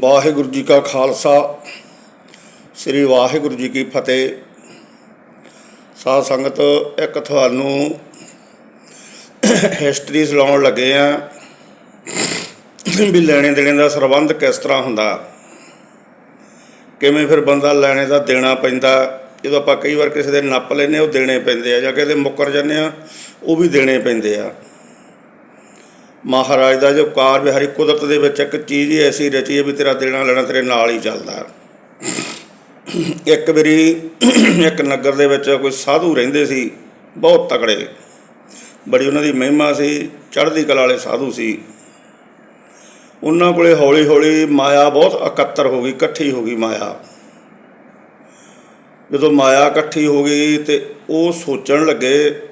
ਵਾਹਿਗੁਰੂ ਜੀ ਕਾ ਖਾਲਸਾ, ਸ੍ਰੀ ਵਾਹਿਗੁਰੂ ਜੀ ਕੀ ਫਤਿਹ। ਸਾਧ ਸੰਗਤ, ਇੱਕ ਤੁਹਾਨੂੰ ਹਿਸਟਰੀ ਸੁਣਾਉਣ ਲੱਗੇ ਆ ਵੀ ਲੈਣੇ ਦੇਣੇ ਦਾ ਸਰਬੰਧ ਕਿਸ ਤਰ੍ਹਾਂ ਹੁੰਦਾ। ਕਿਵੇਂ ਫਿਰ ਬੰਦਾ ਲੈਣੇ ਦਾ ਦੇਣਾ ਪੈਂਦਾ, ਜਦੋਂ ਆਪਾਂ ਕਈ ਵਾਰ ਕਿਸੇ ਦੇ ਨੱਪ ਲੈਨੇ ਉਹ ਦੇਣੇ ਪੈਂਦੇ ਆ, ਜਾਂ ਕਿਸੇ ਦੇ ਮੁੱਕਰ ਜਾਂਦੇ ਆ ਉਹ ਵੀ ਦੇਣੇ ਪੈਂਦੇ ਆ। ਮਹਾਰਾਜ ਦਾ ਜੋ ਕਾਰ ਵਿਹਾਰੀ ਕੁਦਰਤ ਦੇ ਵਿੱਚ ਇੱਕ ਚੀਜ਼ ਹੀ ਐਸੀ ਰਚੀ ਹੈ ਵੀ ਤੇਰਾ ਦੇਣਾ ਲੈਣਾ ਤੇਰੇ ਨਾਲ ਹੀ ਚੱਲਦਾ ਇੱਕ ਵਾਰੀ ਇੱਕ ਨਗਰ ਦੇ ਵਿੱਚ ਕੋਈ ਸਾਧੂ ਰਹਿੰਦੇ ਸੀ, ਬਹੁਤ ਤਕੜੇ। ਬੜੀ ਉਹਨਾਂ ਦੀ ਮਹਿਮਾ ਸੀ, ਚੜ੍ਹਦੀ ਕਲਾ ਵਾਲੇ ਸਾਧੂ ਸੀ। ਉਹਨਾਂ ਕੋਲੇ ਹੌਲੀ ਹੌਲੀ ਮਾਇਆ ਬਹੁਤ ਇਕੱਤਰ ਹੋ ਗਈ, ਇਕੱਠੀ ਹੋ ਗਈ ਮਾਇਆ। ਜਦੋਂ ਮਾਇਆ ਇਕੱਠੀ ਹੋ ਗਈ ਤੇ ਉਹ ਸੋਚਣ ਲੱਗੇ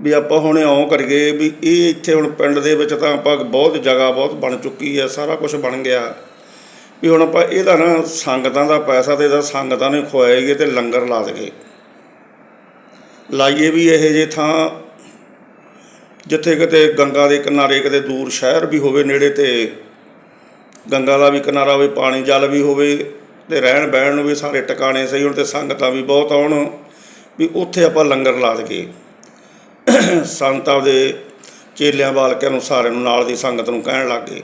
ਵੀ ਆਪਾਂ ਹੁਣ ਇਉਂ ਕਰੀਏ ਵੀ ਇਹ ਇੱਥੇ ਹੁਣ ਪਿੰਡ ਦੇ ਵਿੱਚ ਤਾਂ ਆਪਾਂ ਬਹੁਤ ਜਗ੍ਹਾ ਬਹੁਤ ਬਣ ਚੁੱਕੀ ਹੈ, ਸਾਰਾ ਕੁਝ ਬਣ ਗਿਆ। ਵੀ ਹੁਣ ਆਪਾਂ ਇਹਦਾ ਨਾ ਸੰਗਤਾਂ ਦਾ ਪੈਸਾ ਤੇ ਇਹਦਾ ਸੰਗਤਾਂ ਨੂੰ ਖਵਾਏਗੇ ਤੇ ਲੰਗਰ ਲਾ ਦੇਗੇ ਲਾਈਏ ਵੀ ਇਹ ਜੇ ਥਾਂ, ਜਿੱਥੇ ਕਿਤੇ ਗੰਗਾ ਦੇ ਕਿਨਾਰੇ ਕਿਤੇ ਦੂਰ ਸ਼ਹਿਰ ਵੀ ਹੋਵੇ ਨੇੜੇ ਤੇ, ਗੰਗਾ ਦਾ ਵੀ ਕਿਨਾਰਾ ਹੋਵੇ, ਪਾਣੀ ਜਲ ਵੀ ਹੋਵੇ ਤੇ ਰਹਿਣ ਬਹਿਣ ਨੂੰ ਵੀ ਸਾਰੇ ਟਿਕਾਣੇ ਸਹੀ ਹੋਣ ਤੇ ਸੰਗਤਾਂ ਵੀ ਬਹੁਤ ਆਉਣ, ਵੀ ਉੱਥੇ ਆਪਾਂ ਲੰਗਰ ਲਾ ਦੇਈਏ। ਸੰਤ ਆਪਦੇ ਚੇਲਿਆਂ ਬਾਲਕਿਆਂ ਨੂੰ ਸਾਰਿਆਂ ਨੂੰ ਨਾਲ ਦੀ ਸੰਗਤ ਨੂੰ ਕਹਿਣ ਲੱਗੇ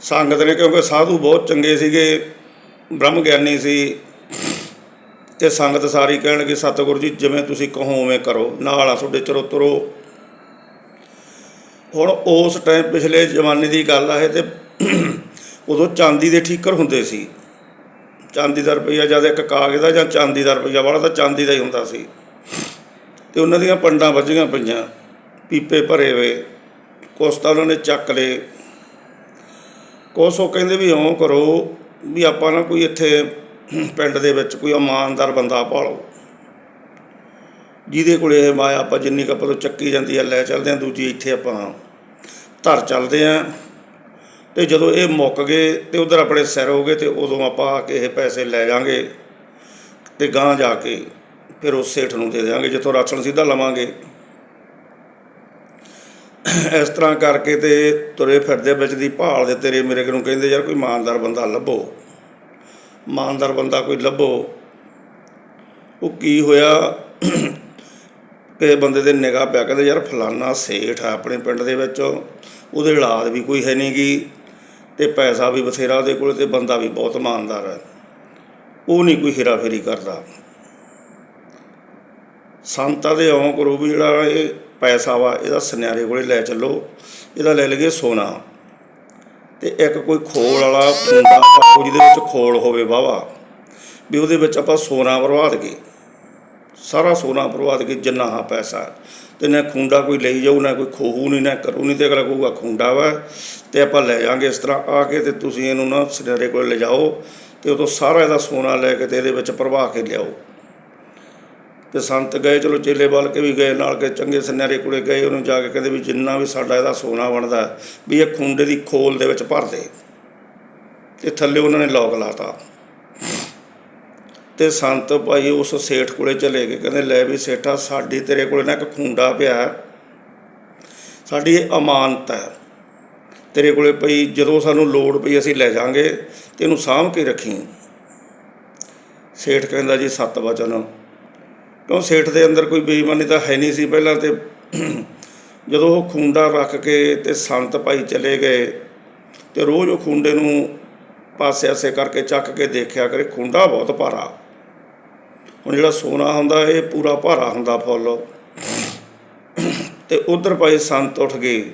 ਸੰਗਤ ਨੇ ਕਿਉਂਕਿ ਸਾਧੂ ਬਹੁਤ ਚੰਗੇ ਸੀਗੇ, ਬ੍ਰਹਮ ਗਿਆਨੀ ਸੀ, ਤੇ ਸੰਗਤ ਸਾਰੀ ਕਹਿਣਗੇ, ਸਤਿਗੁਰੂ ਜੀ, ਜਿਵੇਂ ਤੁਸੀਂ ਕਹੋ, ਉਵੇਂ ਕਰੋ, ਨਾਲ ਆ ਤੁਹਾਡੇ ਚਰੋ ਤੁਰੋ। ਹੁਣ ਉਸ ਟਾਈਮ ਪਿਛਲੇ ਜ਼ਮਾਨੇ ਦੀ ਗੱਲ ਆ ਇਹ ਤੇ ਉਦੋਂ ਚਾਂਦੀ ਦੇ ਠੀਕਰ ਹੁੰਦੇ ਸੀ। ਚਾਂਦੀ ਦਾ ਰੁਪਈਆ ਜਦ ਇੱਕ ਕਾਗਜ਼ ਦਾ ਜਾਂ ਚਾਂਦੀ ਦਾ ਰੁਪਈਆ ਵਾਲਾ ਤਾਂ ਚਾਂਦੀ ਦਾ ਹੀ ਹੁੰਦਾ ਸੀ। ਤੇ ਉਹਨਾਂ ਦੀਆਂ ਪੰਡਾਂ ਵੱਜੀਆਂ ਪਈਆਂ। ਪੀਪੇ ਭਰੇ ਹੋਏ। ਕੁਛ ਤਾਂ ਉਹਨਾਂ ਨੇ ਚੱਕ ਲਏ। ਕੁਛ ਉਹ ਕਹਿੰਦੇ ਵੀ ਇਉਂ ਕਰੋ ਵੀ ਆਪਾਂ ਨਾ ਕੋਈ ਇੱਥੇ ਪਿੰਡ ਦੇ ਵਿੱਚ ਕੋਈ ਇਮਾਨਦਾਰ ਬੰਦਾ ਭਾਲੋ। ਜਿਹਦੇ ਕੋਲੇ ਇਹ ਮਾਇਆ ਆਪਾਂ ਜਿੰਨੀ ਕੁ ਆਪਾਂ ਤੋਂ ਚੱਕੀ ਜਾਂਦੀ ਆ, ਲੈ ਚੱਲਦੇ ਆ, ਦੂਜੀ ਇੱਥੇ ਆਪਾਂ ਧਰ ਚੱਲਦੇ ਆ। ਤੇ ਜਦੋਂ ਇਹ ਮੁੱਕ ਗਏ ਤੇ ਉਧਰ ਆਪਣੇ ਸਿਰ ਹੋ ਗਏ ਤੇ ਉਦੋਂ ਆਪਾਂ ਆ ਕੇ ਇਹ ਪੈਸੇ ਲੈ ਜਾਾਂਗੇ ਤੇ ਗਾਂ ਜਾ ਕੇ ਫਿਰ ਉਸ ਸੇਠ ਨੂੰ ਦੇ ਦੇਵਾਂਗੇ ਜਿੱਥੋਂ ਰਾਸ਼ਨ ਸਿੱਧਾ ਲਵਾਂਗੇ। ਇਸ ਤਰ੍ਹਾਂ ਕਰਕੇ ਤੇ ਤੁਰੇ ਫਿਰਦੇ ਵਿੱਚ ਦੀ ਭਾਲ ਦੇ ਤੇਰੇ ਮੇਰੇ ਨੂੰ ਕਹਿੰਦੇ, ਯਾਰ ਕੋਈ ਇਮਾਨਦਾਰ ਬੰਦਾ ਲੱਭੋ। ਇਮਾਨਦਾਰ ਬੰਦਾ ਕੋਈ ਲੱਭੋ। ਉਹ ਕੀ ਹੋਇਆ? ਕਿਸੇ ਬੰਦੇ ਦੇ ਨਿਗਾਹ ਪਿਆ, ਕਹਿੰਦੇ, ਯਾਰ ਫਲਾਨਾ ਸੇਠ ਆ ਆਪਣੇ ਪਿੰਡ ਦੇ ਵਿੱਚ। ਉਹਦੇ ਔਲਾਦ ਵੀ ਕੋਈ ਹੈ ਨਹੀਂਗੀ ਤੇ ਪੈਸਾ ਵੀ ਬਥੇਰਾ ਉਹਦੇ ਕੋਲ ਤੇ ਬੰਦਾ ਵੀ ਬਹੁਤ ਇਮਾਨਦਾਰ ਹੈ। ਉਹ ਨਹੀਂ ਕੋਈ ਹੇਰਾਫੇਰੀ ਕਰਦਾ। ਸੰਤਾਂ ਦੇ ਇਉਂ ਕਰੋ ਵੀ ਜਿਹੜਾ ਇਹ ਪੈਸਾ ਵਾ, ਇਹਦਾ ਸੁਨਿਆਰੇ ਕੋਲੇ ਲੈ ਚੱਲੋ, ਇਹਦਾ ਲੈ ਲਈਏ ਸੋਨਾ। ਤੇ ਇੱਕ ਕੋਈ ਖੋਲ ਵਾਲਾ ਖੁੰਡਾ ਪਾਓ ਜਿਹਦੇ ਵਿੱਚ ਖੋਲ ਹੋਵੇ ਵਾਵਾ ਵੀ ਉਹਦੇ ਵਿੱਚ ਆਪਾਂ ਸੋਨਾ ਭਰਵਾ ਦਈਏ। ਸਾਰਾ ਸੋਨਾ ਭਰਵਾ ਦਈਏ, ਜਿੰਨਾ ਹਾਂ ਪੈਸਾ ਤੇ ਨਾ ਖੁੰਡਾ ਕੋਈ ਲਈ ਜਾਊ, ਨਾ ਕੋਈ ਖੋਹੂ ਨਹੀਂ, ਨਾ ਕਰੂ ਨਹੀਂ, ਤੇ ਅਗਲਾ ਕਹੂਗਾ ਖੁੰਡਾ ਵਾ, ਤੇ ਆਪਾਂ ਲੈ ਜਾਾਂਗੇ ਇਸ ਤਰ੍ਹਾਂ ਆ ਕੇ ਤੇ ਤੁਸੀਂ ਇਹਨੂੰ ਨਾ ਸੁਨਿਆਰੇ ਕੋਲ ਲਿਜਾਓ, ਤੇ ਉਦੋਂ ਸਾਰਾ ਇਹਦਾ ਸੋਨਾ ਲੈ ਕੇ ਤੇ ਇਹਦੇ ਵਿੱਚ ਭਰਵਾ ਕੇ ਲਿਆਓ। ਤੇ ਸੰਤ ਗਏ, ਚਲੋ ਚੇਲੇ ਬਲ ਕੇ ਵੀ ਗਏ, ਨਾਲ ਕੇ ਚੰਗੇ ਸੁਨਿਆਰੇ ਕੋਲੇ ਗਏ, ਉਹਨੂੰ ਜਾ ਕੇ ਕਹਿੰਦੇ ਵੀ ਜਿੰਨਾ ਵੀ ਸਾਡਾ ਇਹਦਾ ਸੋਨਾ ਬਣਦਾ ਵੀ ਇਹ ਖੁੰਡੇ ਦੀ ਖੋਲ ਦੇ ਵਿੱਚ ਭਰ ਦੇ। ਤੇ ਥੱਲੇ ਉਹਨਾਂ ਨੇ ਲੋਕ ਲਾਤਾ। ਤੇ ਸੰਤ ਭਾਈ ਉਸ ਸੇਠ ਕੋਲੇ ਚਲੇ ਗਏ, ਕਹਿੰਦੇ ਲੈ ਵੀ ਸੇਠਾ, ਸਾਡੀ ਤੇਰੇ ਕੋਲੇ ਨਾ ਇੱਕ ਖੁੰਡਾ ਪਿਆ ਸਾਡੀ ਇਹ ਅਮਾਨਤ ਹੈ। ਤੇਰੇ ਕੋਲੇ ਪਈ ਜਦੋਂ ਸਾਨੂੰ ਲੋੜ ਪਈ ਅਸੀਂ ਲੈ ਜਾਾਂਗੇ ਤੇ ਇਹਨੂੰ ਸਾਂਭ ਕੇ ਰੱਖੀ। ਸੇਠ ਕਹਿੰਦਾ ਜੀ, ਸੱਤ ਵਚਨ। ਕਿਉਂ ਸੇਠ ਦੇ ਅੰਦਰ ਕੋਈ ਬੇਈਮਾਨੀ ਤਾਂ ਹੈ ਨਹੀਂ ਸੀ ਪਹਿਲਾਂ ਤੇ ਜਦੋਂ ਉਹ ਖੁੰਡਾ ਰੱਖ ਕੇ ਤੇ ਸੰਤ ਭਾਈ ਚਲੇ ਗਏ ਤੇ ਰੋਜ਼ ਉਹ ਖੁੰਡੇ ਨੂੰ ਪਾਸੇ ਆਸੇ ਕਰਕੇ ਚੱਕ ਕੇ ਦੇਖਿਆ ਕਰੇ ਖੁੰਡਾ ਬਹੁਤ ਭਾਰਾ। ਹੁਣ ਜਿਹੜਾ ਸੋਨਾ ਹੁੰਦਾ ਇਹ ਪੂਰਾ ਭਾਰਾ ਹੁੰਦਾ ਫੁੱਲ। ਤੇ ਉਧਰ ਭਾਈ ਸੰਤ ਉੱਠ ਗਏ।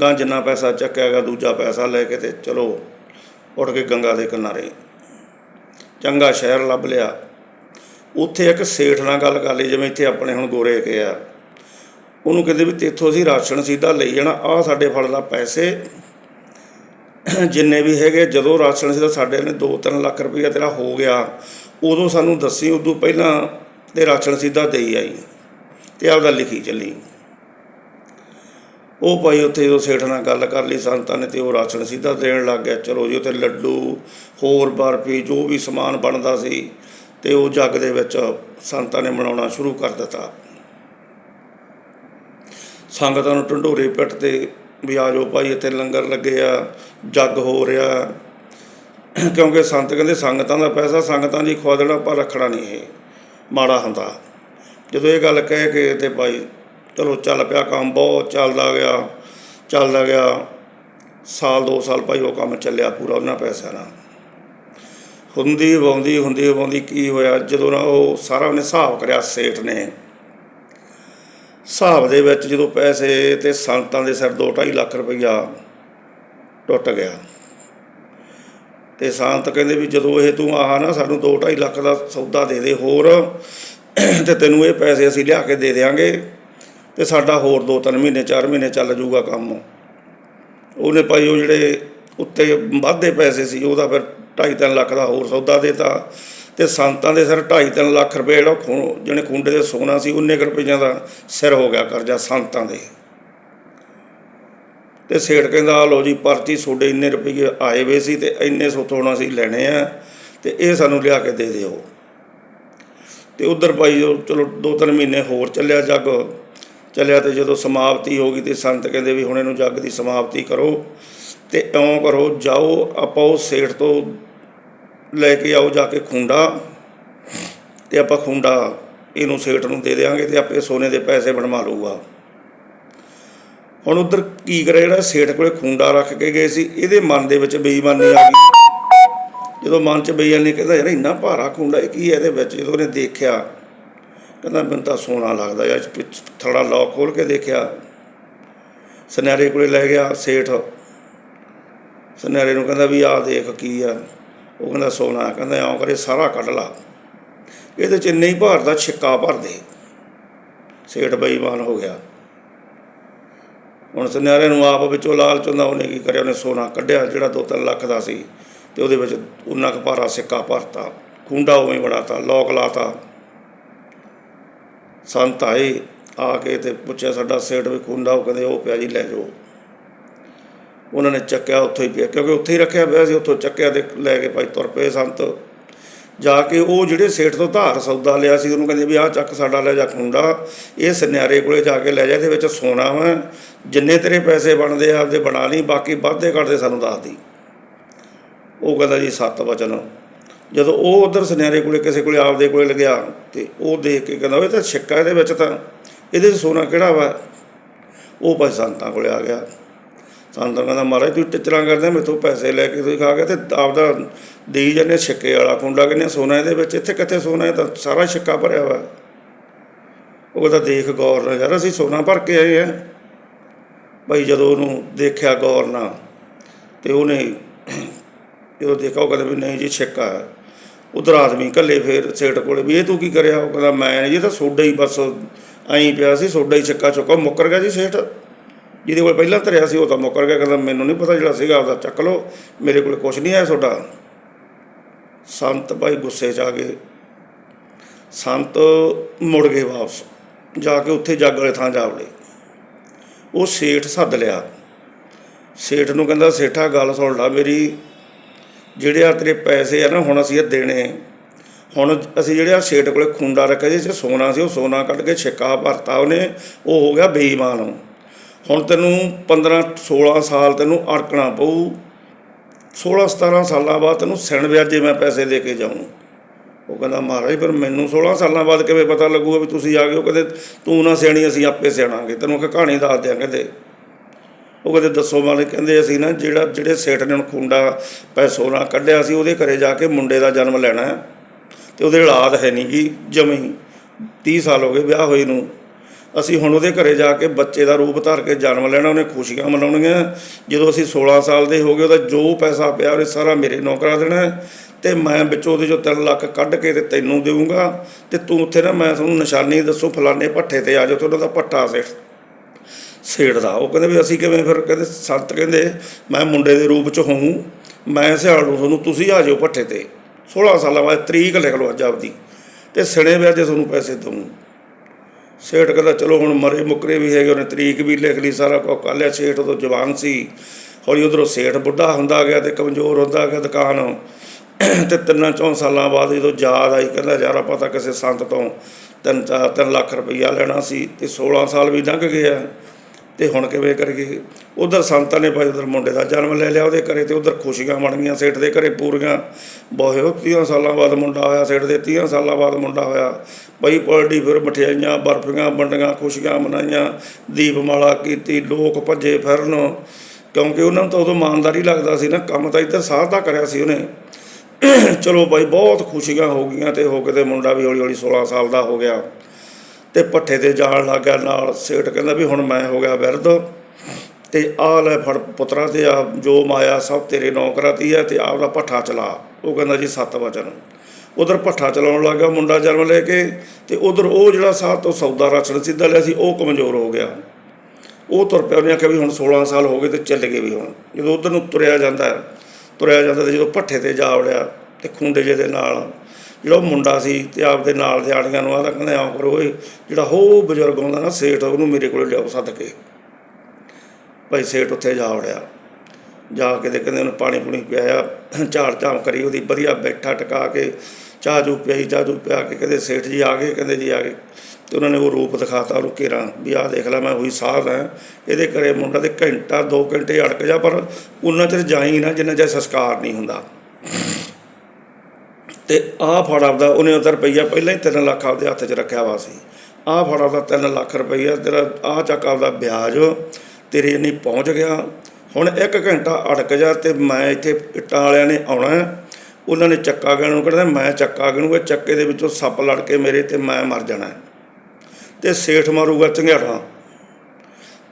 ਗਾਂ ਜਿੰਨਾ ਪੈਸਾ ਚੱਕਿਆ ਗਿਆ, ਦੂਜਾ ਪੈਸਾ ਲੈ ਕੇ ਤੇ ਚਲੋ ਉੱਠ ਕੇ ਗੰਗਾ ਦੇ ਕਿਨਾਰੇ। ਚੰਗਾ ਸ਼ਹਿਰ ਲੱਭ ਲਿਆ। ਉੱਥੇ ਇੱਕ ਸੇਠ ਨਾਲ ਗੱਲ ਕਰ ਲਈ, ਜਿਵੇਂ ਇੱਥੇ ਆਪਣੇ ਹੁਣ ਗੋਰੇ ਕੇ ਆ। ਉਹਨੂੰ ਕਹਿੰਦੇ ਵੀ ਤੇਥੋਂ ਅਸੀਂ ਰਾਸ਼ਨ ਸਿੱਧਾ ਲਈ ਜਾਣਾ ਆ ਸਾਡੇ ਫੜ ਲਾ ਪੈਸੇ। ਜਿੰਨੇ ਵੀ ਹੈਗੇ, ਜਦੋਂ ਰਾਸ਼ਨ ਸਿੱਧਾ ਸਾਡੇ ਨੇ 2-3 ਲੱਖ ਰੁਪਈਆ ਤੇਰਾ ਹੋ ਗਿਆ, ਉਦੋਂ ਸਾਨੂੰ ਦੱਸੀ, ਉਦੋਂ ਪਹਿਲਾਂ ਤੇ ਰਾਸ਼ਨ ਸਿੱਧਾ ਦੇਈ ਆਈ ਤੇ ਆਪਦਾ ਲਿਖੀ ਚੱਲੀ। ਉਹ ਭਾਈ ਉੱਥੇ ਜਦੋਂ ਸੇਠ ਨਾਲ ਗੱਲ ਕਰ ਲਈ, ਸੰਤਾਂ ਨੇ ਤੇ ਉਹ ਰਾਸ਼ਨ ਸਿੱਧਾ ਦੇਣ ਲੱਗ ਗਿਆ। ਚਲੋ ਜੀ, ਉੱਥੇ ਲੱਡੂ, ਹੋਰ ਬਰਫੀ, ਜੋ ਵੀ ਸਮਾਨ ਬਣਦਾ ਸੀ ਤੇ ਉਹ ਜੱਗ ਦੇ ਵਿੱਚ ਸੰਤਾਂ ਨੇ ਮਨਾਉਣਾ ਸ਼ੁਰੂ ਕਰ ਦਿੱਤਾ। ਸੰਗਤਾਂ ਨੂੰ ਢੰਡੋਰੇ ਪਿੱਟ ਤੇ ਵੀ ਆ ਜਾਓ ਭਾਈ, ਇੱਥੇ ਲੰਗਰ ਲੱਗੇ ਆ, ਜੱਗ ਹੋ ਰਿਹਾ। ਕਿਉਂਕਿ ਸੰਤ ਕਹਿੰਦੇ ਸੰਗਤਾਂ ਦਾ ਪੈਸਾ, ਸੰਗਤਾਂ ਦੀ ਖਵਾ ਦੇਣਾ ਪਰ ਰੱਖਣਾ ਨਹੀਂ ਇਹ, ਮਾੜਾ ਹੁੰਦਾ। ਜਦੋਂ ਇਹ ਗੱਲ ਕਹਿ ਕੇ ਤੇ ਭਾਈ, ਚਲੋ ਚੱਲ ਪਿਆ ਕੰਮ, ਬਹੁਤ ਚੱਲਦਾ ਗਿਆ ਚੱਲਦਾ ਗਿਆ। ਸਾਲ, ਦੋ ਸਾਲ ਭਾਈ ਉਹ ਕੰਮ ਚੱਲਿਆ ਪੂਰਾ, ਉਹਨਾਂ ਪੈਸਿਆਂ ਨਾਲ। ਹੁੰਦੀ ਵਾਉਂਦੀ ਹੁੰਦੀ ਵਾਉਂਦੀ ਕੀ ਹੋਇਆ? ਜਦੋਂ ਨਾ ਉਹ ਸਾਰਾ ਉਹਨੇ ਹਿਸਾਬ ਕਰਿਆ ਸੇਠ ਨੇ। ਹਿਸਾਬ ਦੇ ਵਿੱਚ ਜਦੋਂ ਪੈਸੇ ਤੇ ਸੰਤਾਂ ਦੇ ਸਿਰ 2.5 ਲੱਖ ਰੁਪਈਆ ਟੁੱਟ ਗਿਆ। ਤੇ ਸੰਤ ਕਹਿੰਦੇ ਵੀ ਜਦੋਂ ਇਹ ਤੂੰ ਆਹ ਨਾ ਸਾਨੂੰ 2.5 ਲੱਖ ਦਾ ਸੌਦਾ ਦੇ ਦੇ ਹੋਰ, ਤੇ ਤੈਨੂੰ ਇਹ ਪੈਸੇ ਅਸੀਂ ਲਿਆ ਕੇ ਦੇ ਦੇਾਂਗੇ ਤੇ ਸਾਡਾ ਹੋਰ 2-3 ਮਹੀਨੇ 4 ਮਹੀਨੇ ਚੱਲ ਜਾਊਗਾ ਕੰਮ। ਉਹਨੇ ਭਾਈ ਉਹ ਜਿਹੜੇ ਉੱਤੇ ਵਾਧੇ ਪੈਸੇ ਸੀ, ਉਹਦਾ ਫਿਰ 2.5-3 ਲੱਖ ਦਾ ਹੋਰ ਸੌਦਾ ਦੇਤਾ ਤੇ ਸੰਤਾਂ ਦੇ ਸਿਰ 2.5-3 ਲੱਖ ਰੁਪਏ ਜਿਹੜਾ ਖੂ ਜਿਹਨੇ ਖੁੰਡੇ ਦੇ ਸੋਨਾ ਸੀ, ਉਹਨੇ ਕੁ ਰੁਪਈਆਂ ਦਾ ਸਿਰ ਹੋ ਗਿਆ ਕਰਜ਼ਾ ਸੰਤਾਂ ਦੇ। ਤੇ ਸੇਠ ਕਹਿੰਦਾ ਆ ਲਓ ਜੀ, ਪਰਚੀ ਤੁਹਾਡੇ ਇੰਨੇ ਰੁਪਏ ਆਏ ਵੇ ਸੀ ਤੇ ਇੰਨੇ ਸੋਥੋਂ ਹੁਣ ਅਸੀਂ ਲੈਣੇ ਆ ਤੇ ਇਹ ਸਾਨੂੰ ਲਿਆ ਕੇ ਦੇ ਦਿਓ। ਤੇ ਉਧਰ ਭਾਈ ਉਹ ਚਲੋ ਦੋ ਤਿੰਨ ਮਹੀਨੇ ਹੋਰ ਚੱਲਿਆ ਜੱਗ। ਚੱਲਿਆ ਤੇ ਜਦੋਂ ਸਮਾਪਤੀ ਹੋ ਗਈ ਤੇ ਸੰਤ ਕਹਿੰਦੇ ਵੀ ਹੁਣ ਇਹਨੂੰ ਜੱਗ ਦੀ ਸਮਾਪਤੀ ਕਰੋ। ਤੇ ਇਉਂ ਕਰੋ, ਜਾਓ, ਆਪਾਂ ਉਹ ਸੇਠ ਤੋਂ ਲੈ ਕੇ ਆਓ ਜਾ ਕੇ ਖੁੰਡਾ ਤੇ ਆਪਾਂ ਖੁੰਡਾ ਇਹਨੂੰ ਸੇਠ ਨੂੰ ਦੇ ਦੇਵਾਂਗੇ ਤੇ ਆਪੇ ਸੋਨੇ ਦੇ ਪੈਸੇ ਬਣਵਾ ਲਊਗਾ। ਹੁਣ ਉਧਰ ਕੀ ਕਰੇ ਜਿਹੜਾ ਸੇਠ ਕੋਲੇ ਖੁੰਡਾ ਰੱਖ ਕੇ ਗਏ ਸੀ, ਇਹਦੇ ਮਨ ਦੇ ਵਿੱਚ ਬੇਈਮਾਨੀ ਆ ਗਈ। ਜਦੋਂ ਮਨ 'ਚ ਬੇਈਮਾਨੀ ਕਹਿੰਦਾ, ਯਾਰ ਇੰਨਾ ਭਾਰਾ ਖੁੰਡਾ ਇਹ ਕੀ ਹੈ ਇਹਦੇ ਵਿੱਚ? ਜਦੋਂ ਉਹਨੇ ਦੇਖਿਆ, ਕਹਿੰਦਾ, ਮੈਨੂੰ ਤਾਂ ਸੋਨਾ ਲੱਗਦਾ ਯਾਰ। ਥੜਾ ਲੋਕ ਖੋਲ ਕੇ ਦੇਖਿਆ, ਸੁਨਿਆਰੇ ਕੋਲੇ ਲੈ ਗਿਆ ਸੇਠ। ਸੁਨਿਆਰੇ ਨੂੰ ਕਹਿੰਦਾ ਵੀ ਆਹ ਦੇਖ ਕੀ ਆ। ਉਹ ਕਹਿੰਦਾ ਸੋਨਾ, ਕਹਿੰਦਾ ਆਉਂ ਕਰੇ, ਸਾਰਾ ਕੱਢ ਲਾ। ਇਹਦੇ ਚ ਨਹੀਂ ਹੀ ਭਾਰ ਦਾ ਛਿੱਕਾ ਭਰ ਦੇ। ਸੇਠ ਬੇਈਮਾਨ ਹੋ ਗਿਆ। ਹੁਣ ਸੁਨਿਆਰੇ ਨੂੰ ਆਪ ਵਿੱਚੋਂ ਲਾਲਚ ਹੁੰਦਾ, ਉਹਨੇ ਕੀ ਕਰਿਆ? ਉਹਨੇ ਸੋਨਾ ਕੱਢਿਆ, ਜਿਹੜਾ 2-3 ਲੱਖ ਦਾ ਸੀ, ਤੇ ਉਹਦੇ ਵਿੱਚ ਉਹਨਾਂ ਕੁ ਭਾਰਾ ਸਿੱਕਾ ਭਰਤਾ। ਖੁੰਡਾ ਉਵੇਂ ਬਣਾਤਾ, ਲੋਕ ਲਾਤਾ। ਸੰਤ ਆਏ, ਆ ਕੇ ਤੇ ਪੁੱਛਿਆ ਸਾਡਾ ਸੇਠ ਵੀ ਖੁੰਡਾ, ਉਹ ਕਹਿੰਦੇ, ਉਹ ਪਿਆ ਜੀ ਲੈ ਜਾਓ। ਉਹਨਾਂ ਨੇ ਚੱਕਿਆ ਉੱਥੋਂ ਹੀ ਪਿਆ, ਕਿਉਂਕਿ ਉੱਥੇ ਹੀ ਰੱਖਿਆ ਪਿਆ ਸੀ, ਉੱਥੋਂ ਚੱਕਿਆ ਤੇ ਲੈ ਕੇ ਭਾਈ ਤੁਰ ਪਏ ਸੰਤ। ਜਾ ਕੇ ਉਹ ਜਿਹੜੇ ਸੇਠ ਤੋਂ ਧਾਰ ਸੌਦਾ ਲਿਆ ਸੀ, ਉਹਨੂੰ ਕਹਿੰਦੇ ਵੀ ਆਹ ਚੱਕ ਸਾਡਾ, ਲੈ ਜਾ ਖੁੰਡਾ, ਇਹ ਸੁਨਿਆਰੇ ਕੋਲੇ ਜਾ ਕੇ ਲੈ ਜਾ, ਇਹਦੇ ਵਿੱਚ ਸੋਨਾ ਵਾ, ਜਿੰਨੇ ਤੇਰੇ ਪੈਸੇ ਬਣਦੇ ਆ, ਆਪਦੇ ਬਣਾ ਲਈ, ਬਾਕੀ ਵਾਧੇ ਘਟਦੇ ਸਾਨੂੰ ਦੱਸ ਦੀ। ਉਹ ਕਹਿੰਦਾ ਜੀ, ਸੱਤ ਵਚਨ। ਜਦੋਂ ਉਹ ਉਧਰ ਸੁਨਿਆਰੇ ਕੋਲੇ, ਕਿਸੇ ਕੋਲੇ ਆਪਦੇ ਕੋਲੇ ਲੱਗਿਆ, ਤੇ ਉਹ ਦੇਖ ਕੇ ਕਹਿੰਦਾ ਉਹ ਤਾਂ ਛਿੱਕਾ ਇਹਦੇ ਵਿੱਚ ਤਾਂ, ਇਹਦੇ 'ਚ ਸੋਨਾ ਕਿਹੜਾ ਵਾ? ਉਹ ਭਾਈ ਸੰਤਾਂ ਕੋਲੇ ਆ ਗਿਆ। ਸੰਤਾਂ ਕਹਿੰਦਾ ਮਹਾਰਾਜ ਤੂੰ ਟਿਚਰਾਂ ਕਰਦੇ ਮੇਥੋਂ ਪੈਸੇ ਲੈ ਕੇ ਤੁਸੀਂ ਖਾ ਕੇ ਤੇ ਆਪਦਾ ਦੇਈ ਜਾਂਦੇ ਛਿੱਕੇ ਵਾਲਾ ਕੁੰਡਾ ਕਹਿੰਦੇ ਸੋਨਾ ਇਹਦੇ ਵਿੱਚ ਇੱਥੇ ਕਿੱਥੇ ਸੋਨਾ ਇਹ ਤਾਂ ਸਾਰਾ ਛਿੱਕਾ ਭਰਿਆ ਵਾ ਉਹ ਕਹਿੰਦਾ ਦੇਖ ਗੌਰ ਨਾਲ ਯਾਰ ਅਸੀਂ ਸੋਨਾ ਭਰ ਕੇ ਆਏ ਆ। ਭਾਈ ਜਦੋਂ ਉਹਨੂੰ ਦੇਖਿਆ ਗੌਰ ਨਾਲ ਤੇ ਉਹਨੇ ਜਦੋਂ ਦੇਖਿਆ ਉਹ ਕਹਿੰਦਾ ਵੀ ਨਹੀਂ ਜੀ ਛਿੱਕਾ ਹੈ। ਉਧਰ ਆਦਮੀ ਕੱਲੇ ਫੇਰ ਸੇਠ ਕੋਲੇ ਵੀ ਇਹ ਤੂੰ ਕੀ ਕਰਿਆ? ਉਹ ਕਹਿੰਦਾ ਮੈਂ ਨਹੀਂ, ਇਹ ਤਾਂ ਸੋਡਾ ਹੀ ਬਸ ਐਂ ਪਿਆ ਸੀ ਸੋਡਾ ਹੀ ਛਿੱਕਾ ਚੁੱਕਾ ਮੁੱਕਰ ਗਿਆ ਜੀ ਸੇਠ। ਜਿਹਦੇ ਕੋਲ ਪਹਿਲਾਂ ਧਰਿਆ ਸੀ, ਉਹ ਤਾਂ ਮੁੱਕਰ ਗਿਆ, ਕਹਿੰਦਾ ਮੈਨੂੰ ਨਹੀਂ ਪਤਾ ਜਿਹੜਾ ਸੀਗਾ ਉਹਦਾ ਚੱਕ ਲਓ, ਮੇਰੇ ਕੋਲ ਕੁਝ ਨਹੀਂ ਆਇਆ ਤੁਹਾਡਾ। ਸੰਤ ਭਾਈ ਗੁੱਸੇ 'ਚ ਆ ਗਏ। ਸੰਤ ਮੁੜ ਗਏ ਵਾਪਸ, ਜਾ ਕੇ ਉੱਥੇ ਜੱਗ ਵਾਲੇ ਥਾਂ ਜਾ ਵੜੇ। ਉਹ ਸੇਠ ਸੱਦ ਲਿਆ। ਸੇਠ ਨੂੰ ਕਹਿੰਦਾ, ਸੇਠਾ, ਗੱਲ ਸੁਣ ਲਾ ਮੇਰੀ। ਜਿਹੜੇ ਆ ਤੇਰੇ ਪੈਸੇ ਆ ਨਾ, ਹੁਣ ਅਸੀਂ ਇਹ ਦੇਣੇ। ਹੁਣ ਅਸੀਂ ਜਿਹੜੇ ਆ ਸੇਠ ਕੋਲੇ ਖੁੰਡਾ ਰੱਖਿਆ ਜਿਸ ਸੋਨਾ ਸੀ, ਉਹ ਸੋਨਾ ਕੱਢ ਕੇ ਛਿੱਕਾ ਭਰਤਾ ਉਹਨੇ, ਉਹ ਹੋ ਗਿਆ ਬੇਈਮਾਨ ਹੁਣ ਤੈਨੂੰ 15 16 ਸਾਲ ਤੈਨੂੰ ਅੜਕਣਾ ਪਊ। 16 17 ਸਾਲਾਂ ਬਾਅਦ ਤੈਨੂੰ ਸਿਣ ਵਿਆਜੇ ਮੈਂ ਪੈਸੇ ਦੇ ਕੇ ਜਾਊਂ। ਉਹ ਕਹਿੰਦਾ, ਮਹਾਰਾਜ ਪਰ ਮੈਨੂੰ 16 ਸਾਲਾਂ ਬਾਅਦ ਕਿਵੇਂ ਪਤਾ ਲੱਗੂਗਾ ਵੀ ਤੁਸੀਂ ਆ ਗਏ ਉਹ ਕਹਿੰਦੇ, ਤੂੰ ਨਾ ਸਿਆਣੀ, ਅਸੀਂ ਆਪੇ ਸਿਆਣਾਂਗੇ। ਤੈਨੂੰ ਇੱਕ ਕਹਾਣੀ ਦੱਸ ਦਿਆਂ ਕਹਿੰਦੇ। ਉਹ ਕਹਿੰਦੇ, ਦੱਸੋ ਮਾਲੇ ਕਹਿੰਦੇ, ਅਸੀਂ ਨਾ ਜਿਹੜਾ, ਜਿਹੜੇ ਸੇਠ ਨੇ ਹੁਣ ਖੁੰਡਾ ਪੈ ਸੋਨਾ ਕੱਢਿਆ ਸੀ, ਉਹਦੇ ਘਰੇ ਜਾ ਕੇ ਮੁੰਡੇ ਦਾ ਜਨਮ ਲੈਣਾ ਹੈ। ਤੇ ਉਹਦੇ ਔਲਾਦ ਹੈ ਨਹੀਂ ਗੀ, ਜਮੀ। 30 ਸਾਲ ਹੋ ਗਏ ਵਿਆਹ ਹੋਏ ਨੂੰ। ਅਸੀਂ ਹੁਣ ਉਹਦੇ ਘਰੇ ਜਾ ਕੇ ਬੱਚੇ ਦਾ ਰੂਪ ਧਾਰ ਕੇ ਜਨਮ ਲੈਣਾ, ਉਹਨੇ ਖੁਸ਼ੀਆਂ ਮਨਾਉਣੀਆਂ। ਜਦੋਂ ਅਸੀਂ 16 ਸਾਲ ਦੇ ਹੋ ਗਏ, ਉਹਦਾ ਜੋ ਪੈਸਾ ਪਿਆ, ਉਹਨੇ ਸਾਰਾ ਮੇਰੇ ਨਾਂ ਕਰਾ ਦੇਣਾ ਹੈ। ਤੇ ਮੈਂ ਵਿੱਚੋਂ ਉਹਦੇ ਚੋਂ 3 ਲੱਖ ਕੱਢ ਕੇ ਤੇ ਤੈਨੂੰ ਦੇਵਾਂਗਾ ਤੇ ਤੂੰ ਉੱਥੇ ਨਾ, ਮੈਂ ਤੁਹਾਨੂੰ ਨਿਸ਼ਾਨੀ ਦੱਸੋ, ਫਲਾਣੇ ਭੱਠੇ ਤੇ ਆ ਜਾਓ ਤੁਹਾਡਾ ਦਾ ਭੱਠਾ ਸੇਠ ਸੇਠਦਾ ਉਹ ਕਹਿੰਦੇ ਵੀ ਅਸੀਂ ਕਿਵੇਂ ਫਿਰ? ਕਹਿੰਦੇ ਸੰਤ ਕਹਿੰਦੇ, ਮੈਂ ਮੁੰਡੇ ਦੇ ਰੂਪ ਚ ਹੋਊਂ। ਮੈਂ ਸਿਆਲ ਨੂੰ ਤੁਹਾਨੂੰ ਤੁਸੀਂ ਆ ਜਾਓ ਭੱਠੇ ਤੇ। 16 ਸਾਲਾਂ ਬਾਅਦ ਤਰੀਕ ਲਿਖ ਲਓ ਅੱਜ ਆਪਦੀ। ਤੇ ਸਿਣੇ ਵਿਆਜੇ ਤੁਹਾਨੂੰ ਪੈਸੇ ਦਊਂ। ਸੇਠ ਕਹਿੰਦਾ, ਚਲੋ ਹੁਣ ਮਰੇ ਮੁਕਰੇ ਵੀ ਹੈਗੇ, ਉਹਨੇ ਤਰੀਕ ਵੀ ਲਿਖ ਲਈ, ਸਾਰਾ ਕੁਝ ਕਰ ਲਿਆ। ਸੇਠ ਉਦੋਂ ਜਵਾਨ ਸੀ। ਹੌਲੀ ਉਧਰੋਂ ਸੇਠ ਬੁੱਢਾ ਹੁੰਦਾ ਗਿਆ ਤੇ ਕਮਜ਼ੋਰ ਹੁੰਦਾ ਗਿਆ ਦੁਕਾਨ। ਤੇ ਤਿੰਨਾਂ ਚੌਂ ਸਾਲਾਂ ਬਾਅਦ ਜਦੋਂ ਯਾਦ ਆਈ, ਕਹਿੰਦਾ, ਯਾਰ, ਆਪਾਂ ਤਾਂ ਕਿਸੇ ਸੰਤ ਤੋਂ ਤਿੰਨ ਚਾਰ, ਤਿੰਨ ਲੱਖ ਰੁਪਈਆ ਲੈਣਾ ਸੀ ਤੇ 16 ਸਾਲ ਵੀ ਲੰਘ ਗਿਆ ਤੇ ਹੁਣ ਕਿਵੇਂ ਕਰੀਏ? ਉਧਰ ਸੰਤਾਂ ਨੇ ਭਾਈ ਉਧਰ ਮੁੰਡੇ ਦਾ ਜਨਮ ਲੈ ਲਿਆ ਉਹਦੇ ਘਰੇ ਤੇ ਉਧਰ ਖੁਸ਼ੀਆਂ ਬਣ ਗਈਆਂ ਸੇਠ ਦੇ ਘਰੇ ਪੂਰੀਆਂ। ਬਹੁਤ 30 ਸਾਲਾਂ ਬਾਅਦ ਮੁੰਡਾ ਹੋਇਆ ਸੇਠ ਦੇ 30 ਸਾਲਾਂ ਬਾਅਦ ਮੁੰਡਾ ਹੋਇਆ। ਬਈ ਪਲਟੀ ਫਿਰ ਮਠਿਆਈਆਂ, ਬਰਫੀਆਂ, ਵੰਡੀਆਂ, ਖੁਸ਼ੀਆਂ ਮਨਾਈਆਂ, ਦੀਪਮਾਲਾ ਕੀਤੀ, ਲੋਕ ਭੱਜੇ ਫਿਰਨ। ਕਿਉਂਕਿ ਉਹਨਾਂ ਨੂੰ ਤਾਂ ਉਦੋਂ ਇਮਾਨਦਾਰੀ ਲੱਗਦਾ ਸੀ ਨਾ, ਕੰਮ ਤਾਂ ਇੱਧਰ ਸਾਧ ਦਾ ਕਰਿਆ ਸੀ ਉਹਨੇ। ਚਲੋ ਭਾਈ ਬਹੁਤ ਖੁਸ਼ੀਆਂ ਹੋ ਗਈਆਂ ਤੇ ਹੋ ਕੇ ਤੇ ਮੁੰਡਾ ਵੀ ਹੌਲੀ ਹੌਲੀ 16 ਸਾਲ ਦਾ ਹੋ ਗਿਆ। ਤੇ ਪੱਠੇ ਤੇ ਜਾਣ ਲੱਗ ਗਿਆ, ਨਾਲ ਸੇਠ ਕਹਿੰਦਾ ਵੀ ਹੁਣ ਮੈਂ ਹੋ ਗਿਆ ਬਿਰਧ। ਤੇ ਆ ਲੈ ਫੜ ਪੁੱਤਰਾ ਤੇ ਆ ਜੋ ਮਾਇਆ ਸਭ ਤੇਰੇ ਨੌਕਰਾਤੀ ਹੈ ਤੇ ਆਪਦਾ ਪੱਠਾ ਚਲਾ। ਉਹ ਕਹਿੰਦਾ ਜੀ ਸੱਤ ਵਚਨ। ਉਧਰ ਪੱਠਾ ਚਲਾਉਣ ਲੱਗਾ ਮੁੰਡਾ ਜਨਮ ਲੈ ਕੇ ਤੇ ਉਧਰ ਉਹ ਜਿਹੜਾ ਸਾਹ ਤੋਂ ਸੌਦਾ ਰਚਣ ਸਿੱਧਾ ਲਿਆ ਸੀ, ਉਹ ਕਮਜ਼ੋਰ ਹੋ ਗਿਆ। ਉਹ ਤੁਰ ਪਿਆ, ਉਹਨੇ ਆਖਿਆ ਵੀ ਹੁਣ 16 ਸਾਲ ਹੋ ਗਏ ਤੇ ਚੱਲ ਗਏ ਵੀ ਹੁਣ। ਜਦੋਂ ਉਧਰ ਨੂੰ ਤੁਰਿਆ ਜਾਂਦਾ ਤੁਰਿਆ ਜਾਂਦਾ ਤੇ ਜਦੋਂ ਪੱਠੇ ਤੇ ਜਾ ਵੜਿਆ ਤੇ ਖੁੰਡੇ ਜੇ ਦੇ ਨਾਲ ਜਿਹੜਾ ਉਹ ਮੁੰਡਾ ਸੀ ਤੇ ਆਪਦੇ ਨਾਲ ਦੇ ਆੜੀਆਂ ਨੂੰ ਆਦਾ ਕਹਿੰਦਾ ਆਉਂ ਕਰੋ ਓਏ, ਜਿਹੜਾ ਹੋ ਬਜ਼ੁਰਗ ਆਉਂਦਾ ਨਾ, ਸੇਠ ਉਹਨੂੰ ਮੇਰੇ ਕੋਲੇ ਲਿਆਓ ਸੱਦ ਕੇ। ਭਾਈ ਸੇਠ ਉੱਥੇ ਜਾ ਵੜਿਆ। ਜਾ ਕੇ ਤੇ ਕਹਿੰਦੇ ਉਹਨੂੰ ਪਾਣੀ ਪੂਣੀ ਪਿਆਇਆ, ਝਾੜ ਝਾਮ ਕਰੀ, ਉਹਦੀ ਵਧੀਆ ਬੈਠਾ ਟਿਕਾ ਕੇ, ਚਾਹ ਚੂ ਪਿਆਈ, ਚਾਹ ਚੂ ਪਿਆ ਕੇ ਕਹਿੰਦੇ ਸੇਠ ਜੀ ਆ ਗਏ, ਕਹਿੰਦੇ ਜੀ ਆ ਗਏ। ਤੇ ਉਹਨਾਂ ਨੇ ਉਹ ਰੂਪ ਦਿਖਾਤਾ ਉਹਨੂੰ ਘੇਰਾ, ਵੀ ਆਹ ਦੇਖ ਲੈ, ਮੈਂ ਹੋਈ ਸਾਹ ਹਾਂ। ਇਹਦੇ ਘਰੇ ਮੁੰਡਾ ਤੇ ਘੰਟਾ 2 ਘੰਟੇ ਅੜਕ ਜਾ, ਪਰ ਉਹਨਾਂ ਚਿਰ ਜਾਈ ਨਾ, ਜਿੰਨਾ ਚਿਰ ਸੰਸਕਾਰ ਨਹੀਂ ਹੁੰਦਾ। ਤੇ ਆਹ ਫੜ ਆਪਦਾ, ਉਹਨੇ ਉਧਰ ਰੁਪਈਆ ਪਹਿਲਾਂ ਹੀ 3 ਲੱਖ ਆਪਦੇ ਹੱਥ 'ਚ ਰੱਖਿਆ ਵਾ ਸੀ। ਆਹ ਫੜ ਆਪਦਾ 3 ਲੱਖ ਰੁਪਈਆ ਤੇਰਾ ਆਹ ਚੱਕ ਆਪਦਾ ਵਿਆਜ, ਤੇਰੇ ਨਹੀਂ ਪਹੁੰਚ ਗਿਆ। ਹੁਣ 1 ਘੰਟਾ ਅੜਕ ਜਾ ਤੇ ਮੈਂ ਇੱਥੇ ਇੱਟਾਂ ਵਾਲਿਆਂ ਨੇ ਆਉਣਾ ਉਹਨਾਂ ਨੇ ਚੱਕਾ ਗਣ ਨੂੰ ਕਹਿੰਦਾ ਮੈਂ ਚੱਕਾ ਗਣੂਗਾ ਚੱਕੇ ਦੇ ਵਿੱਚੋਂ ਸੱਪ ਲੜ ਕੇ ਮੇਰੇ ਤੇ ਮੈਂ ਮਰ ਜਾਣਾ ਹੈ। ਤੇ ਸੇਠ ਮਾਰੂਗਾ ਝੰਗਿਆੜਾ।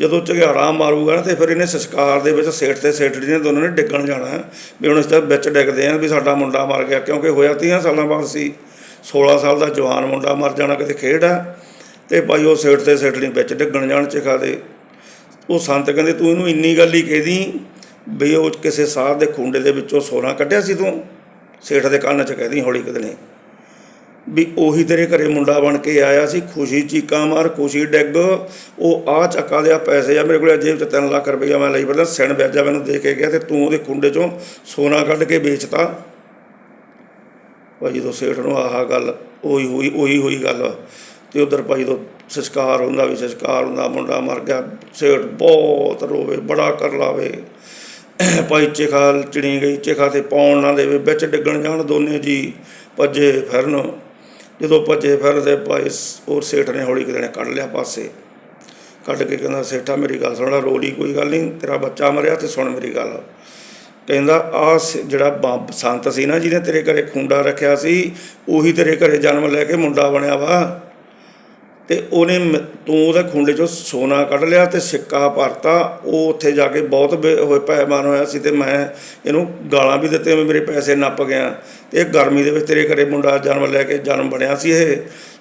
ਜਦੋਂ ਝੰਗਿਆੜਾ ਮਾਰੂਗਾ ਨਾ, ਤੇ ਫਿਰ ਇਹਨੇ ਸੰਸਕਾਰ ਦੇ ਵਿੱਚ ਸੇਠ ਤੇ ਸੇਠੜੀ ਨੇ ਦੋਨਾਂ ਨੇ ਡਿੱਗਣ ਜਾਣਾ। ਵੀ ਹੁਣ ਇਸ ਤਾਂ ਵਿੱਚ ਡਿੱਗਦੇ ਆ ਵੀ ਸਾਡਾ ਮੁੰਡਾ ਮਰ ਗਿਆ, ਕਿਉਂਕਿ ਹੋਇਆ 30 ਸਾਲਾਂ ਬਾਅਦ ਸੀ। 16 ਸਾਲ ਦਾ ਜਵਾਨ ਮੁੰਡਾ ਮਰ ਜਾਣਾ, ਕਿਤੇ ਖੇਡ ਆ। ਤੇ ਭਾਈ ਉਹ ਸੇਠ ਤੇ ਸੇਠੜੀ ਵਿੱਚ ਡਿੱਗਣ ਜਾਣ ਚਖਾ ਦੇ। ਉਹ ਸੰਤ ਕਹਿੰਦੇ, ਤੂੰ ਇਹਨੂੰ ਇੰਨੀ ਗੱਲ ਹੀ ਕਹਿਦੀ ਵੀ ਉਹ ਕਿਸੇ ਸਾਹ ਦੇ ਖੁੰਡੇ ਦੇ ਵਿੱਚੋਂ ਸੋਨਾ ਕੱਢਿਆ ਸੀ ਤੂੰ? ਸੇਠ ਦੇ ਕੰਨ 'ਚ ਕਹਿਦੀ ਹੌਲੀ ਕਦਨੇ ਵੀ ਉਹੀ ਤੇਰੇ ਘਰੇ ਮੁੰਡਾ ਬਣ ਕੇ ਆਇਆ ਸੀ, ਖੁਸ਼ੀ ਚੀਕਾਂ ਮਾਰ, ਖੁਸ਼ੀ ਡਿੱਗ, ਉਹ ਆ ਚੱਕਾ ਲਿਆ ਪੈਸੇ ਆ, ਮੇਰੇ ਕੋਲ ਜੇਬ 'ਚ 3 ਲੱਖ ਰੁਪਈਆ, ਮੈਂ ਲਈ ਫਿਰਦਾ ਸਿਣ ਵਿਆਜਾ ਮੈਨੂੰ ਦੇ ਕੇ ਗਿਆ ਤੇ ਤੂੰ ਉਹਦੇ ਖੁੰਡੇ 'ਚੋਂ ਸੋਨਾ ਕੱਢ ਕੇ ਵੇਚਤਾ। ਭਾਈ ਜਦੋਂ ਸੇਠ ਨੂੰ ਆਹ ਗੱਲ, ਉਹੀ ਹੋਈ ਉਹੀ ਹੋਈ ਗੱਲ। ਤੇ ਉਧਰ ਭਾਈ ਜਦੋਂ ਸੰਸਕਾਰ ਹੁੰਦਾ ਵੀ ਸੰਸਕਾਰ ਹੁੰਦਾ, ਮੁੰਡਾ ਮਰ ਗਿਆ, ਸੇਠ ਬਹੁਤ ਰੋਵੇ, ਬੜਾ ਕਰ ਲਾਵੇ। ਭਾਈ ਚਿਖਾ ਚਿਣੀ ਗਈ, ਚਿਖਾ ਤੇ ਪਾਉਣ ਨਾ ਦੇਵੇ, ਵਿੱਚ ਡਿੱਗਣ ਜਾਣ ਦੋਨੇ ਜੀ, ਭੱਜੇ ਫਿਰਨ। ਜਦੋਂ ਭੱਜੇ ਫਿਰਦੇ ਭਾਈ ਸ- ਉਹ ਸੇਠ ਨੇ ਹੌਲੀ ਕਿਤੇ ਨੇ ਕੱਢ ਲਿਆ ਪਾਸੇ। ਕੱਢ ਕੇ ਕਹਿੰਦਾ, ਸੇਠਾ, ਮੇਰੀ ਗੱਲ ਸੁਣ ਰੋਲੀ ਕੋਈ ਗੱਲ ਨਹੀਂ, ਤੇਰਾ ਬੱਚਾ ਮਰਿਆ ਤੇ ਸੁਣ ਮੇਰੀ ਗੱਲ। ਕਹਿੰਦਾ ਆ ਜਿਹੜਾ ਬੰਬ ਸੰਤ ਸੀ ਨਾ ਜਿਹਨੇ ਤੇਰੇ ਘਰੇ ਖੁੰਡਾ ਰੱਖਿਆ ਸੀ, ਉਹੀ ਤੇਰੇ ਘਰੇ ਜਨਮ ਲੈ ਕੇ ਮੁੰਡਾ ਬਣਿਆ ਵਾ। ਤੇ ਉਹਨੇ ਮ- ਤੂੰ ਉਹਦੇ ਖੁੰਡੇ ਚੋਂ ਸੋਨਾ ਕੱਢ ਲਿਆ ਤੇ ਸਿੱਕਾ ਭਰਤਾ, ਉਹ ਉੱਥੇ ਜਾ ਕੇ ਬਹੁਤ ਬੇ- ਹੋਏ ਪੈਮਾਨ ਹੋਇਆ ਸੀ ਤੇ ਮੈਂ ਇਹਨੂੰ ਗਾਲਾਂ ਵੀ ਦਿੱਤੀਆਂ ਵੀ ਮੇਰੇ ਪੈਸੇ ਨੱਪ ਗਿਆ। ਤੇ ਇਹ ਗਰਮੀ ਦੇ ਵਿੱਚ ਤੇਰੇ ਘਰੇ ਮੁੰਡਾ ਜਨਮ ਲੈ ਕੇ ਜਨਮ ਬਣਿਆ ਸੀ ਇਹ।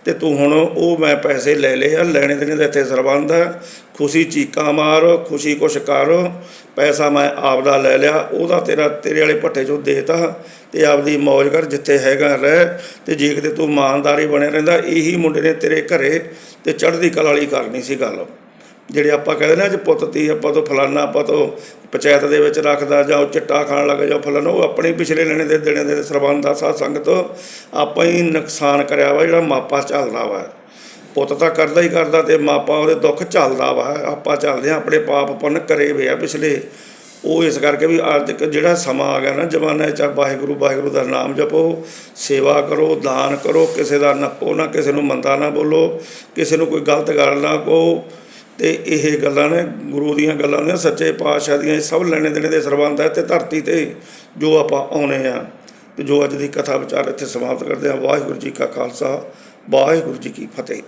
ਤੇ ਤੂੰ ਹੁਣ ਉਹ ਮੈਂ ਪੈਸੇ ਲੈ ਲਏ ਆ, ਲੈਣੇ ਦੇਣੇ ਦਾ ਇੱਥੇ ਸਰਬੰਧ ਆ। ਖੁਸ਼ੀ ਚੀਕਾਂ ਮਾਰ, ਖੁਸ਼ੀ ਕੁਛ ਕਰ। ਪੈਸਾ ਮੈਂ ਆਪ ਦਾ ਲੈ ਲਿਆ, ਉਹਦਾ ਤੇਰਾ, ਤੇਰੇ ਵਾਲੇ ਭੱਠੇ ਚੋਂ ਦੇਤਾ ਤੇ ਆਪਦੀ ਮੌਜ ਕਰ, ਜਿੱਥੇ ਹੈਗਾ ਰਹਿ। ਤੇ ਜੇ ਕਿਤੇ ਤੂੰ ਇਮਾਨਦਾਰੀ ਬਣਿਆ ਰਹਿੰਦਾ, ਇਹੀ ਮੁੰਡੇ ਨੇ ਤੇਰੇ ਘਰੇ ਤੇ ਚੜ੍ਹਦੀ ਕਲਾ ਵਾਲੀ ਕਰਨੀ ਸੀ ਗੱਲ। ਜਿਹੜੇ ਆਪਾਂ ਕਹਿੰਦੇ ਨਾ ਅੱਜ ਪੁੱਤ ਤੀ, ਆਪਾਂ ਤੋਂ ਫਲਾਨਾ, ਆਪਾਂ ਤੋਂ ਪੰਚਾਇਤ ਦੇ ਵਿੱਚ ਰੱਖਦਾ ਜਾਂ ਉਹ ਚਿੱਟਾ ਖਾਣ ਲੱਗ ਜਾਂ ਫਲਾਨਾ, ਉਹ ਆਪਣੇ ਪਿਛਲੇ ਲੈਣੇ ਦੇ ਦੇਣੇ ਦੇ ਸਰਬੰਧ ਦਾ ਸਾਧ ਸੰਗਤ, ਆਪਾਂ ਹੀ ਨੁਕਸਾਨ ਕਰਿਆ ਵਾ, ਜਿਹੜਾ ਮਾਪਾ ਚੱਲਦਾ ਵਾ। ਪੁੱਤ ਤਾਂ ਕਰਦਾ ਹੀ ਕਰਦਾ ਤੇ ਮਾਪਾ ਉਹਦੇ ਦੁੱਖ ਚੱਲਦਾ ਵਾ, ਆਪਾਂ ਚੱਲਦੇ ਹਾਂ, ਆਪਣੇ ਪਾਪ ਪੁੰਨ ਕਰੇ ਵੇ ਆ ਪਿਛਲੇ। ਉਹ ਇਸ ਕਰਕੇ ਵੀ ਅੱਜ ਕ- ਜਿਹੜਾ ਸਮਾਂ ਆ ਗਿਆ ਨਾ ਜ਼ਮਾਨੇ 'ਚ ਵਾਹਿਗੁਰੂ ਵਾਹਿਗੁਰੂ ਦਾ ਨਾਮ ਜਪੋ, ਸੇਵਾ ਕਰੋ, ਦਾਨ ਕਰੋ, ਕਿਸੇ ਦਾ ਨੱਪੋ ਨਾ, ਕਿਸੇ ਨੂੰ ਮੰਦਾ ਨਾ ਬੋਲੋ, ਕਿਸੇ ਨੂੰ ਕੋਈ ਗਲਤ ਗੱਲ ਨਾ ਕਹੋ। ਤੇ ਇਹ ਗੱਲਾਂ ਨੇ, ਗੁਰੂ ਦੀਆਂ ਗੱਲਾਂ ਨੇ, ਸੱਚੇ ਪਾਤਸ਼ਾਹ ਦੀਆਂ, ਇਹ ਸਭ ਲੈਣੇ ਦੇਣੇ ਦੇ ਸਰਬੰਧ ਹੈ ਤੇ ਧਰਤੀ ਤੇ ਜੋ ਆਪਾਂ ਆਉਣੇ ਆ। ਤੇ ਜੋ ਅੱਜ ਦੀ ਕਥਾ ਵਿਚਾਰ ਇੱਥੇ ਸਮਾਪਤ ਕਰਦੇ ਹਾਂ ਵਾਹਿਗੁਰੂ ਜੀ ਕਾ ਖਾਲਸਾ, ਵਾਹਿਗੁਰੂ ਜੀ ਕੀ ਫਤਿਹ।